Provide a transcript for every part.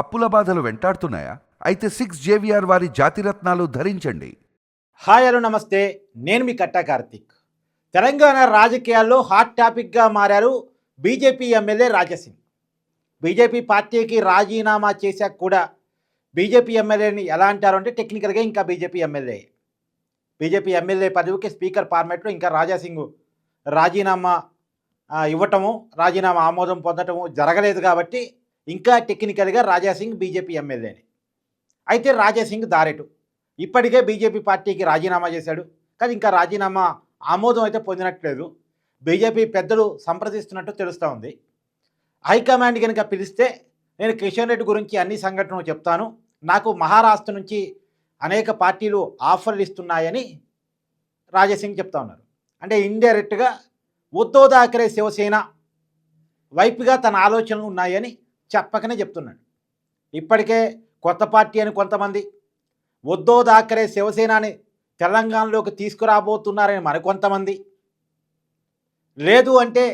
అప్పుల బాధలు వెంటాడుతున్నాయా? అయితే సిక్స్ జేవిఆర్ వారి జాతిరత్నాలు ధరించండి. హాయ్ హలో నమస్తే. నేను మీ కట్టా కార్తిక్. తెలంగాణ రాజకీయాల్లో హాట్ టాపిక్గా మారారు బీజేపీ ఎమ్మెల్యే రాజసింగ్. బీజేపీ పార్టీకి రాజీనామా చేశాక కూడా బీజేపీ ఎమ్మెల్యేని ఎలా అంటారు అంటే టెక్నికల్గా ఇంకా బీజేపీ ఎమ్మెల్యే. బీజేపీ ఎమ్మెల్యే పదవికి స్పీకర్ ఫార్మేట్లో ఇంకా రాజాసింగ్ రాజీనామా ఇవ్వటము రాజీనామా ఆమోదం పొందటము జరగలేదు కాబట్టి ఇంకా టెక్నికల్గా రాజాసింగ్ బీజేపీ ఎమ్మెల్యేని. అయితే రాజాసింగ్ దారెటు. ఇప్పటికే బీజేపీ పార్టీకి రాజీనామా చేశాడు. కానీ ఇంకా రాజీనామా ఆమోదం అయితే పొందినట్లేదు. బీజేపీ పెద్దలు సంప్రదిస్తున్నట్టు తెలుస్తూ ఉంది. హైకమాండ్ కనుక పిలిస్తే నేను కిషన్ రెడ్డి గురించి అన్ని సంఘటనలు చెప్తాను. నాకు మహారాష్ట్ర నుంచి అనేక పార్టీలు ఆఫర్లు ఇస్తున్నాయని రాజసింగ్ చెప్తా ఉన్నారు. అంటే ఇండైరెక్ట్గా ఉద్ధవ్ థాకరే శివసేన వైపుగా తన ఆలోచనలు ఉన్నాయని చెప్పకనే చెప్తున్నాడు. ఇప్పటికే కొత్త పార్టీ అని కొంతమంది ఉద్ధవ్ థాకరే శివసేనని తెలంగాణలోకి తీసుకురాబోతున్నారని మరికొంతమంది. లేదు అంటే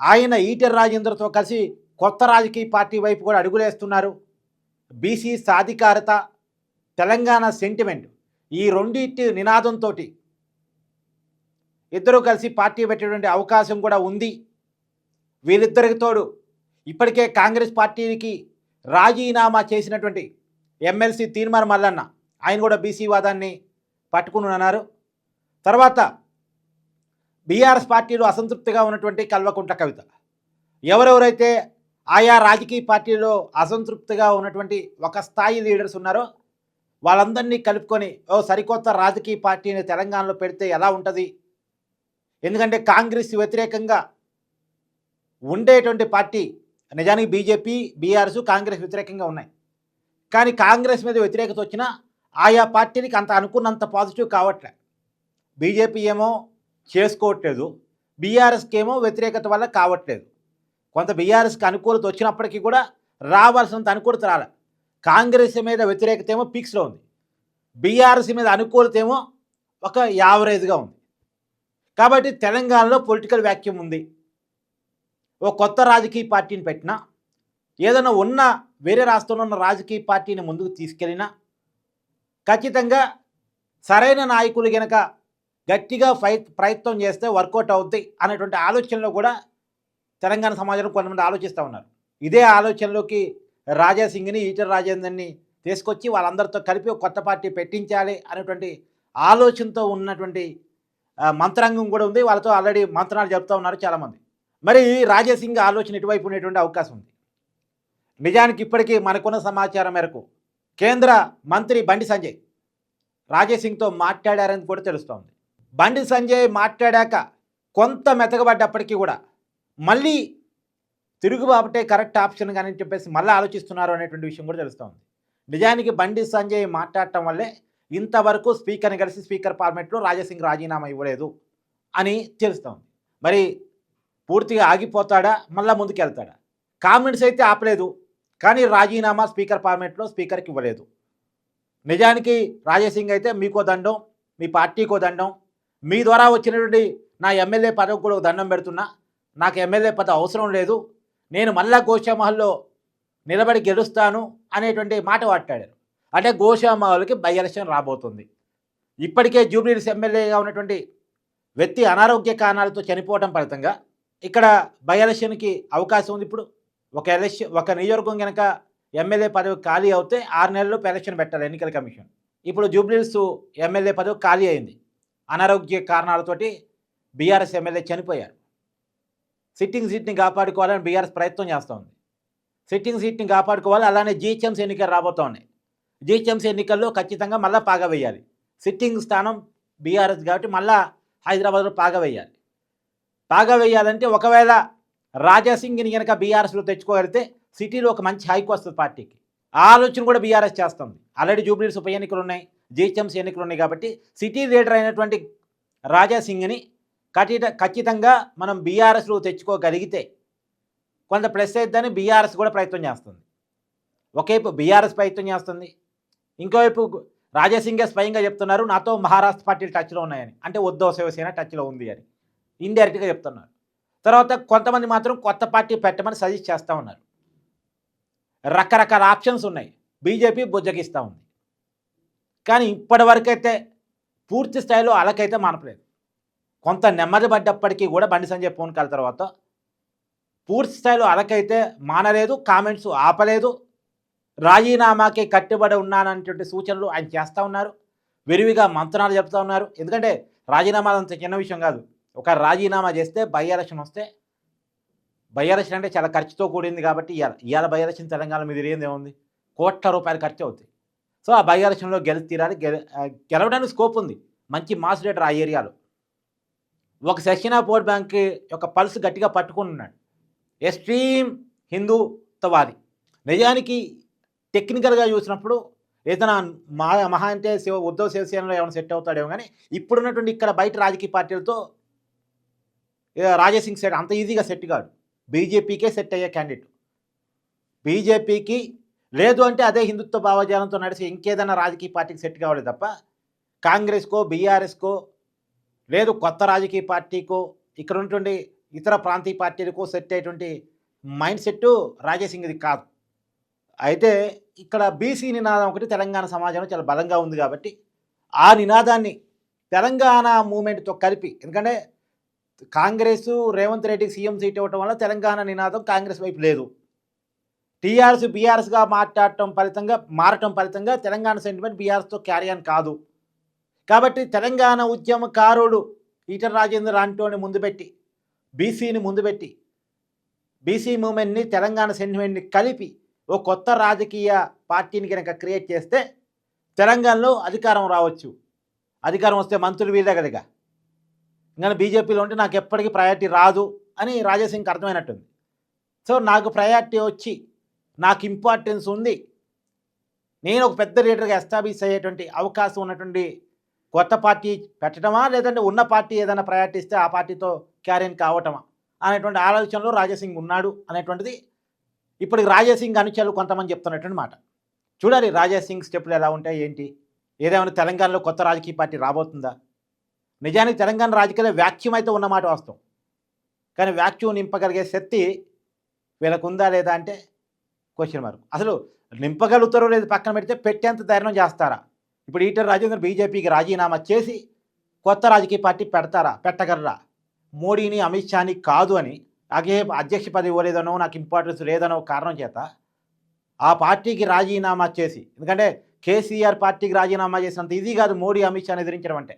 ఆయన ఈటర్ రాజేంద్రతో కలిసి కొత్త రాజకీయ పార్టీ వైపు కూడా అడుగులేస్తున్నారు. బీసీ సాధికారత తెలంగాణ సెంటిమెంట్ ఈ రెండింటి నినాదంతో ఇద్దరూ కలిసి పార్టీ పెట్టేటువంటి అవకాశం కూడా ఉంది. వీరిద్దరికి తోడు ఇప్పటికే కాంగ్రెస్ పార్టీకి రాజీనామా చేసినటువంటి ఎమ్మెల్సీ తీర్మాన మల్లన్న ఆయన కూడా బీసీ వాదాన్ని పట్టుకుని ఉన్నారు తర్వాత బీఆర్ఎస్ పార్టీలో అసంతృప్తిగా ఉన్నటువంటి కల్వకుంట్ల కవిత. ఎవరెవరైతే ఆయా రాజకీయ పార్టీలో అసంతృప్తిగా ఉన్నటువంటి ఒక స్థాయి లీడర్స్ ఉన్నారో వాళ్ళందరినీ కలుపుకొని ఓ సరికొత్త రాజకీయ పార్టీని తెలంగాణలో పెడితే ఎలా ఉంటుంది? ఎందుకంటే కాంగ్రెస్ వ్యతిరేకంగా ఉండేటువంటి పార్టీ నిజానికి బీజేపీ బీఆర్ఎస్ కాంగ్రెస్ వ్యతిరేకంగా ఉన్నాయి. కానీ కాంగ్రెస్ మీద వ్యతిరేకత వచ్చినా ఆయా పార్టీలకి అంత అనుకున్నంత పాజిటివ్ కావట్లే. బీజేపీ ఏమో చేసుకోవట్లేదు. బీఆర్ఎస్కి ఏమో వ్యతిరేకత వల్ల కావట్లేదు. కొంత బీఆర్ఎస్కి అనుకూలత వచ్చినప్పటికీ కూడా రావాల్సినంత అనుకూలత రాలే. కాంగ్రెస్ మీద వ్యతిరేకత ఏమో పీక్స్లో ఉంది. బీఆర్ఎస్ మీద అనుకూలత ఏమో ఒక యావరేజ్గా ఉంది. కాబట్టి తెలంగాణలో పొలిటికల్ వ్యాక్యూమ్ ఉంది. ఓ కొత్త రాజకీయ పార్టీని పెట్టినా ఏదైనా ఉన్న వేరే రాష్ట్రంలో ఉన్న రాజకీయ పార్టీని ముందుకు తీసుకెళ్ళినా ఖచ్చితంగా సరైన నాయకులు గనక గట్టిగా ఫై ప్రయత్నం చేస్తే వర్కౌట్ అవుద్ది అనేటువంటి ఆలోచనలో కూడా తెలంగాణ సమాజంలో కొంతమంది ఆలోచిస్తూ ఉన్నారు. ఇదే ఆలోచనలోకి రాజాసింగ్ని ఈటర్ రాజేందర్ని తీసుకొచ్చి వాళ్ళందరితో కలిపి ఒక కొత్త పార్టీ పెట్టించాలి అనేటువంటి ఆలోచనతో ఉన్నటువంటి మంత్రాంగం కూడా ఉంది. వాళ్ళతో ఆల్రెడీ మంత్రాలు చెప్తూ ఉన్నారు చాలామంది. మరి రాజసింగ్ ఆలోచన ఇటువైపు ఉండేటువంటి అవకాశం ఉంది. నిజానికి ఇప్పటికీ మనకున్న సమాచారం మేరకు కేంద్ర మంత్రి బండి సంజయ్ రాజసింగ్తో మాట్లాడారని కూడా తెలుస్తోంది. బండి సంజయ్ మాట్లాడాక కొంత మెతగబడ్డప్పటికీ కూడా మళ్ళీ తిరుగుబాబటే కరెక్ట్ ఆప్షన్ కానీ చెప్పేసి మళ్ళీ ఆలోచిస్తున్నారు అనేటువంటి విషయం కూడా తెలుస్తోంది. నిజానికి బండి సంజయ్ మాట్లాడటం వల్లే ఇంతవరకు స్పీకర్ని కలిసి స్పీకర్ ఫార్మేట్లో రాజసింగ్ రాజీనామా ఇవ్వలేదు అని తెలుస్తోంది. మరి పూర్తిగా ఆగిపోతాడా? మళ్ళీ ముందుకెళ్తాడా? కామెంట్స్ అయితే ఆపలేదు. కానీ రాజీనామా స్పీకర్ ఫార్మేట్లో స్పీకర్కి ఇవ్వలేదు. నిజానికి రాజేసింగ్ అయితే మీకో దండం మీ పార్టీకో దండం. మీ ద్వారా వచ్చినటువంటి నా ఎమ్మెల్యే పదవి కూడా దండం పెడుతున్నా. నాకు ఎమ్మెల్యే పదవి అవసరం లేదు. నేను మళ్ళా గోషామహల్లో నిలబడి గెలుస్తాను అనేటువంటి మాట మాట్లాడారు అంటే గోషామహల్కి బై ఎలక్షన్ రాబోతుంది. ఇప్పటికే జూబ్లీస్ ఎమ్మెల్యేగా ఉన్నటువంటి వ్యక్తి అనారోగ్య కారణాలతో చనిపోవడం ఫలితంగా ఇక్కడ బై ఎలక్షన్కి అవకాశం ఉంది ఇప్పుడు. ఒక ఎలక్షన్ ఒక నియోజకవర్గం కనుక ఎమ్మెల్యే పదవి ఖాళీ అవుతే ఆరు నెలల్లో ఎలక్షన్ పెట్టాలి ఎన్నికల కమిషన్. ఇప్పుడు జూబ్లీస్ ఎమ్మెల్యే పదవి ఖాళీ అయింది. అనారోగ్య కారణాలతోటి బీఆర్ఎస్ ఎమ్మెల్యే చనిపోయారు. సిట్టింగ్ సీట్ని కాపాడుకోవాలని బీఆర్ఎస్ ప్రయత్నం చేస్తోంది సిట్టింగ్ సీట్ని కాపాడుకోవాలి అలానే జీహెచ్ఎంసీ ఎన్నికలు రాబోతూ ఉన్నాయి. జీహెచ్ఎంసీ ఎన్నికల్లో ఖచ్చితంగా మళ్ళీ పాగవేయాలి సిట్టింగ్ స్థానం బీఆర్ఎస్ కాబట్టి మళ్ళా హైదరాబాద్లో పాగవేయాలి బాగా వేయాలంటే ఒకవేళ రాజాసింగ్ని కనుక బీఆర్ఎస్లో తెచ్చుకోగలిగితే సిటీలో ఒక మంచి హైక్ వస్తుంది పార్టీకి. ఆలోచన కూడా బీఆర్ఎస్ చేస్తుంది. ఆల్రెడీ జూబ్లీస్ ఉప ఎన్నికలు ఉన్నాయి జీహెచ్ఎంసీ ఎన్నికలు ఉన్నాయి కాబట్టి సిటీ లీడర్ అయినటువంటి రాజాసింగ్ని ఖచ్చిత ఖచ్చితంగా మనం బీఆర్ఎస్లో తెచ్చుకోగలిగితే కొంత ప్లస్ అవుతుందని బీఆర్ఎస్ కూడా ప్రయత్నం చేస్తుంది. ఒకవైపు బీఆర్ఎస్ ప్రయత్నం చేస్తుంది. ఇంకోవైపు రాజాసింగే స్వయంగా చెప్తున్నారు నాతో మహారాష్ట్ర పార్టీలు టచ్లో ఉన్నాయని. అంటే ఉద్ధవ్ శివసేన టచ్లో ఉంది అని. ఇండైరెక్ట్గా చెప్తున్నారు. తర్వాత కొంతమంది మాత్రం కొత్త పార్టీ పెట్టమని సజెస్ట్ చేస్తూ ఉన్నారు. రకరకాల ఆప్షన్స్ ఉన్నాయి. బీజేపీ బుజ్జగిస్తూ ఉంది. కానీ ఇప్పటివరకైతే పూర్తి స్థాయిలో అలకైతే మానపలేదు. కొంత నెమ్మది పడ్డప్పటికీ కూడా బండి సంజయ్ ఫోన్ కాల తర్వాత పూర్తి స్థాయిలో అలకైతే మానలేదు కామెంట్స్ ఆపలేదు. రాజీనామాకి కట్టుబడి ఉన్నాననేటువంటి సూచనలు ఆయన చేస్తూ ఉన్నారు. విరివిగా మంత్రాలు చెప్తా ఉన్నారు. ఎందుకంటే రాజీనామాలు అంత చిన్న విషయం కాదు. ఒక రాజీనామా చేస్తే బై ఎలక్షన్ వస్తే బై ఎలక్షన్ అంటే చాలా ఖర్చుతో కూడింది కాబట్టి ఇవాళ ఇవాళ బై ఎలక్షన్ తెలంగాణ మీద ఏంది ఏముంది? కోట్ల రూపాయలు ఖర్చు అవుతాయి. సో ఆ బై ఎలక్షన్లో గెలి తీరాలి. గెల గెలవడానికి స్కోప్ ఉంది. మంచి మాస్ లీడర్ ఆ ఏరియాలో. ఒక సెక్షన్ ఆఫ్ ఓట్ బ్యాంక్ యొక్క పల్స్ గట్టిగా పట్టుకుని ఉన్నాడు. ఎక్స్ట్రీమ్ హిందూత్వవాది. నిజానికి టెక్నికల్గా చూసినప్పుడు ఏదైనా మహా మహా అంటే శివ ఉద్ధవ్ శివసేనలో ఏమైనా సెట్ అవుతాడేమో కానీ ఇప్పుడున్నటువంటి ఇక్కడ బయట రాజకీయ పార్టీలతో రాజేసింగ్ సెట్ అంత ఈజీగా సెట్ కాడు. బీజేపీకే సెట్ అయ్యే క్యాండిడేట్. బీజేపీకి లేదు అంటే అదే హిందుత్వ భావజాలంతో నడిచి ఇంకేదైనా రాజకీయ పార్టీకి సెట్ కావాలి తప్ప కాంగ్రెస్కో బీఆర్ఎస్కో లేదు కొత్త రాజకీయ పార్టీకో ఇక్కడ ఉన్నటువంటి ఇతర ప్రాంతీయ పార్టీలకు సెట్ అయ్యేటువంటి మైండ్ సెట్ రాజేసింగ్ది కాదు. అయితే ఇక్కడ బీసీ నినాదం ఒకటి తెలంగాణ సమాజంలో చాలా బలంగా ఉంది కాబట్టి ఆ నినాదాన్ని తెలంగాణ మూమెంట్తో కలిపి ఎందుకంటే కాంగ్రెస్ రేవంత్ రెడ్డికి సీఎం సీట్ ఇవ్వటం వల్ల తెలంగాణ నినాదం కాంగ్రెస్ వైపు లేదు. టీఆర్ఎస్ బీఆర్ఎస్గా మాట్లాడటం ఫలితంగా మారటం ఫలితంగా తెలంగాణ సెంటిమెంట్ బీఆర్ఎస్తో క్యారీ అని కాదు. కాబట్టి తెలంగాణ ఉద్యమకారుడు ఈటల రాజేందర్ అంటోని ముందు పెట్టి బీసీని ముందు పెట్టి బీసీ మూమెంట్ని తెలంగాణ సెంటిమెంట్ని కలిపి ఓ కొత్త రాజకీయ పార్టీని కనుక క్రియేట్ చేస్తే తెలంగాణలో అధికారం రావచ్చు. అధికారం వస్తే మంత్రులు వీళ్ళే కదగా ఇంకా బీజేపీలో ఉంటే నాకు ఎప్పటికీ ప్రయారిటీ రాదు అని రాజాసింగ్కి అర్థమైనట్టుంది. సో నాకు ప్రయారిటీ వచ్చి నాకు ఇంపార్టెన్స్ ఉంది. నేను ఒక పెద్ద లీడర్గా ఎస్టాబ్లిష్ అయ్యేటువంటి అవకాశం ఉన్నటువంటి కొత్త పార్టీ పెట్టడమా లేదంటే ఉన్న పార్టీ ఏదైనా ప్రయారిటీ ఇస్తే ఆ పార్టీతో క్యారియన్ కావటమా? అనేటువంటి ఆలోచనలో రాజాసింగ్ ఉన్నాడు అనేటువంటిది ఇప్పటికి రాజాసింగ్ అనుచరులు కొంతమంది చెప్తున్నటువంటి మాట. చూడాలి రాజాసింగ్ స్టెప్పులు ఎలా ఉంటాయి ఏంటి? ఏదేమైనా తెలంగాణలో కొత్త రాజకీయ పార్టీ రాబోతుందా? నిజానికి తెలంగాణ రాజకీయాల్లో వ్యాక్యూమ్ అయితే ఉన్నమాట వాస్తవం. కానీ వ్యాక్యూమ్ నింపగలిగే శక్తి వీళ్ళకు ఉందా లేదా అంటే క్వశ్చన్ మార్క్ అసలు నింపగలుగుతారో లేదు పక్కన పెడితే పెట్టేంత ధైర్యం చేస్తారా? ఇప్పుడు ఈటర్ రాజేంద్ర బీజేపీకి రాజీనామా చేసి కొత్త రాజకీయ పార్టీ పెడతారా? పెట్టగలరా? మోడీని అమిత్ షాని కాదు అని అగే అధ్యక్ష పదవి ఇవ్వలేదనో నాకు ఇంపార్టెన్స్ లేదనో కారణం చేత ఆ పార్టీకి రాజీనామా చేసి ఎందుకంటే కేసీఆర్ పార్టీకి రాజీనామా చేసినంత ఇది కాదు మోడీ అమిత్ షాని ఎదిరించడం అంటే.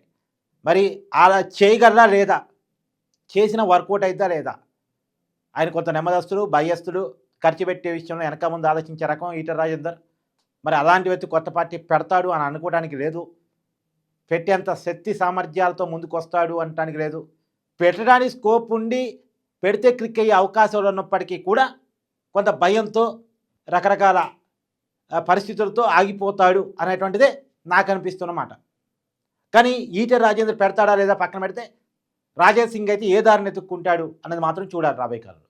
మరి అలా చేయగలరా లేదా? చేసిన వర్కౌట్ అయిద్దా లేదా? ఆయన కొంత నెమ్మదస్తుడు భయస్తుడు ఖర్చు పెట్టే విషయంలో వెనక ముందు ఆలోచించే రకం ఈటర్ రాజేందర్. మరి అలాంటి వ్యక్తి కొత్త పార్టీ పెడతాడు అని అనుకోవడానికి లేదు. పెట్టేంత శక్తి సామర్థ్యాలతో ముందుకు వస్తాడు అనటానికి లేదు. పెట్టడానికి స్కోప్ ఉండి పెడితే క్లిక్ అయ్యే అవకాశాలు ఉన్నప్పటికీ కూడా కొంత భయంతో రకరకాల పరిస్థితులతో ఆగిపోతాడు అనేటువంటిదే నాకు అనిపిస్తున్నమాట కానీ ఈటర్ రాజేంద్ర పెడతాడా లేదా పక్కన పెడితే రాజేష్ సింగ్ అయితే ఏ దారిని ఎత్తుక్కుంటాడు అన్నది మాత్రం చూడాలి రాబోయే కాలంలో.